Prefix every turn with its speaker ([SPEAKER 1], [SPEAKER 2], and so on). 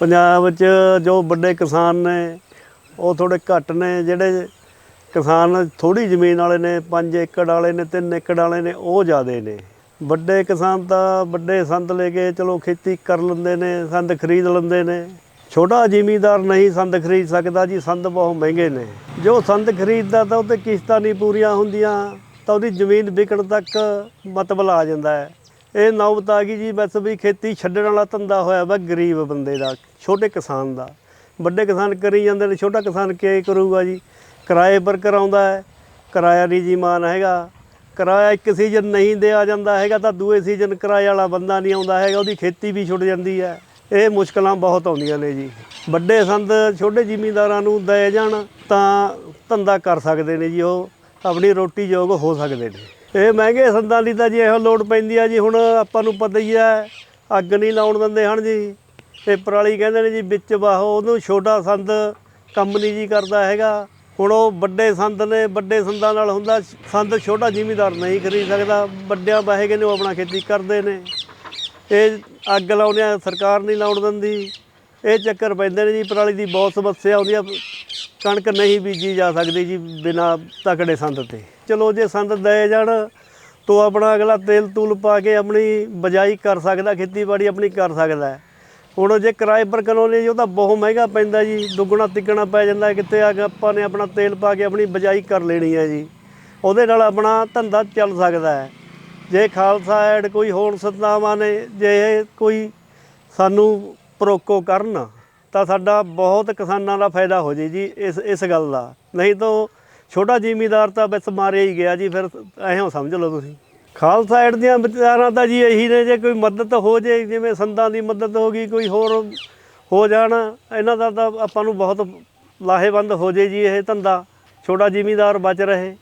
[SPEAKER 1] ਪੰਜਾਬ 'ਚ ਜੋ ਵੱਡੇ ਕਿਸਾਨ ਨੇ, ਉਹ ਥੋੜੇ ਘੱਟ ਨੇ, ਜਿਹੜੇ ਕਿਸਾਨ ਥੋੜੀ ਜ਼ਮੀਨ ਵਾਲੇ ਨੇ 5 ਏਕੜ ਵਾਲੇ ਨੇ 3 ਏਕੜ ਵਾਲੇ ਨੇ, ਉਹ ਜ਼ਿਆਦੇ ਨੇ। ਵੱਡੇ ਕਿਸਾਨ ਤਾਂ ਵੱਡੇ ਸੰਦ ਲੈ ਕੇ ਚਲੋ ਖੇਤੀ ਕਰ ਲੈਂਦੇ ਨੇ, ਸੰਦ ਖਰੀਦ ਲੈਂਦੇ ਨੇ। ਛੋਟਾ ਜ਼ਿਮੀਂਦਾਰ ਨਹੀਂ ਸੰਦ ਖਰੀਦ ਸਕਦਾ ਜੀ, ਸੰਦ ਬਹੁਤ ਮਹਿੰਗੇ ਨੇ। ਜੋ ਸੰਦ ਖਰੀਦਦਾ ਤਾਂ ਉਹਤੇ ਕਿਸ਼ਤਾਂ ਨਹੀਂ ਪੂਰੀਆਂ ਹੁੰਦੀਆਂ, ਤਾਂ ਉਹਦੀ ਜ਼ਮੀਨ ਵਿਕਣ ਤੱਕ ਮਤਬਲ ਆ ਜਾਂਦਾ ਹੈ। ਇਹ ਨੌਬਤ ਆ ਗਈ ਜੀ, ਬਸ ਵੀ ਖੇਤੀ ਛੱਡਣ ਵਾਲਾ ਧੰਦਾ ਹੋਇਆ ਵਾ ਗਰੀਬ ਬੰਦੇ ਦਾ, ਛੋਟੇ ਕਿਸਾਨ ਦਾ। ਵੱਡੇ ਕਿਸਾਨ ਕਰੀ ਜਾਂਦੇ ਨੇ, ਛੋਟਾ ਕਿਸਾਨ ਕੀ ਕਰੂਗਾ ਜੀ? ਕਿਰਾਏ ਪਰ ਕਰਾਉਂਦਾ ਹੈ, ਕਿਰਾਇਆ ਨਹੀਂ ਜੀ ਮਾਨ ਹੈਗਾ। ਕਿਰਾਇਆ ਇੱਕ ਸੀਜ਼ਨ ਨਹੀਂ ਦਿਆ ਜਾਂਦਾ ਹੈਗਾ ਤਾਂ ਦੂਏ ਸੀਜ਼ਨ ਕਿਰਾਏ ਵਾਲਾ ਬੰਦਾ ਨਹੀਂ ਆਉਂਦਾ ਹੈਗਾ, ਉਹਦੀ ਖੇਤੀ ਵੀ ਛੁੱਟ ਜਾਂਦੀ ਹੈ। ਇਹ ਮੁਸ਼ਕਲਾਂ ਬਹੁਤ ਆਉਂਦੀਆਂ ਨੇ ਜੀ। ਵੱਡੇ ਸੰਦ, ਛੋਟੇ ਜ਼ਿਮੀਂਦਾਰਾਂ ਨੂੰ ਦੇ ਜਾਣ ਤਾਂ ਧੰਦਾ ਕਰ ਸਕਦੇ ਨੇ ਜੀ ਉਹ। ਆਪਣੀ ਰੋਟੀ ਯੋਗ ਹੋ ਸਕਦੇ ਨੇ। ਇਹ ਮਹਿੰਗੇ ਸੰਦਾਂ ਲਈ ਤਾਂ ਜੀ ਇਹੋ ਲੋਡ ਪੈਂਦੀ ਆ ਜੀ, ਹੁਣ ਆਪਾਂ ਨੂੰ ਪਤਾ ਹੀ ਹੈ ਅੱਗ ਨਹੀਂ ਲਾਉਣ ਦਿੰਦੇ ਹਨ ਜੀ। ਇਹ ਪਰਾਲੀ ਕਹਿੰਦੇ ਨੇ ਜੀ, ਵਿੱਚ ਬਾਹੋ ਉਹਨੂੰ ਛੋਟਾ ਸੰਦ ਕੰਮ ਨਹੀਂ ਜੀ ਕਰਦਾ ਹੈਗਾ। ਹੁਣ ਉਹ ਵੱਡੇ ਸੰਦ ਨੇ, ਵੱਡੇ ਸੰਦਾਂ ਨਾਲ ਹੁੰਦਾ, ਸੰਦ ਛੋਟਾ ਜ਼ਿਮੀਦਾਰ ਨਹੀਂ ਖਰੀਦ ਸਕਦਾ, ਵੱਡਿਆਂ ਬਾਹੇਗੇ ਨੇ, ਉਹ ਆਪਣਾ ਖੇਤੀ ਕਰਦੇ ਨੇ। ਇਹ ਅੱਗ ਲਾਉਂਦੇ ਆ ਸਰਕਾਰ ਨਹੀਂ ਲਾਉਣ ਦਿੰਦੀ। ਇਹ ਚੱਕਰ ਪੈਂਦੇ ਨੇ ਜੀ, ਪਰਾਲੀ ਦੀ ਬਹੁਤ ਸਮੱਸਿਆ ਆਉਂਦੀ ਆ। ਕਣਕ ਨਹੀਂ ਬੀਜੀ ਜਾ ਸਕਦੀ ਜੀ ਬਿਨਾ ਤਕੜੇ ਸੰਦ ਤੇ। ਚਲੋ ਜੇ ਸੰਦ ਦਏ ਜਾਣ, ਤੋ ਆਪਣਾ ਅਗਲਾ ਤੇਲ ਤੂਲ ਪਾ ਕੇ ਆਪਣੀ ਬਜਾਈ ਕਰ ਸਕਦਾ, ਖੇਤੀਬਾੜੀ ਆਪਣੀ ਕਰ ਸਕਦਾ। ਹੁਣ ਜੇ ਕਿਰਾਏ ਪਰ ਕਰਾਉਣੇ ਜੀ, ਉਹ ਤਾਂ ਬਹੁਤ ਮਹਿੰਗਾ ਪੈਂਦਾ ਜੀ, ਦੁੱਗਣਾ ਤਿੱਗਣਾ ਪੈ ਜਾਂਦਾ ਕਿਤੇ ਆ ਕੇ ਆਪਾਂ ਨੇ ਆਪਣਾ ਤੇਲ ਪਾ ਕੇ ਆਪਣੀ ਬਜਾਈ ਕਰ ਲੈਣੀ ਹੈ ਜੀ। ਉਹਦੇ ਨਾਲ ਆਪਣਾ ਧੰਦਾ ਚੱਲ ਸਕਦਾ ਹੈ। ਜੇ ਖਾਲਸਾ ਐਡ ਕੋਈ ਹੋਰ ਸੰਸਥਾਵਾਂ ਨੇ, ਜੇ ਇਹ ਕੋਈ ਸਾਨੂੰ ਪ੍ਰੋਕੋ ਕਰਨ ਤਾਂ ਸਾਡਾ ਬਹੁਤ ਕਿਸਾਨਾਂ ਦਾ ਫਾਇਦਾ ਹੋ ਜੇ ਜੀ ਇਸ ਇਸ ਗੱਲ ਦਾ। ਨਹੀਂ ਤਾਂ ਛੋਟਾ ਜ਼ਿਮੀਦਾਰ ਤਾਂ ਬਸ ਮਾਰਿਆ ਹੀ ਗਿਆ ਜੀ, ਫਿਰ ਐਂ ਸਮਝ ਲਓ ਤੁਸੀਂ। ਖਾਲਸਾ ਐਡ ਦੀਆਂ ਵਿਚਾਰਾਂ ਤਾਂ ਜੀ ਇਹੀ ਨੇ, ਜੇ ਕੋਈ ਮਦਦ ਹੋ ਜੇ, ਜਿਵੇਂ ਸੰਦਾਂ ਦੀ ਮਦਦ ਹੋ ਗਈ, ਕੋਈ ਹੋਰ ਹੋ ਜਾਣ, ਇਹਨਾਂ ਦਾ ਤਾਂ ਆਪਾਂ ਨੂੰ ਬਹੁਤ ਲਾਹੇਵੰਦ ਹੋ ਜੇ ਜੀ ਇਹ ਧੰਦਾ। ਛੋਟਾ ਜ਼ਿਮੀਦਾਰ ਬਚ ਰਹੇ।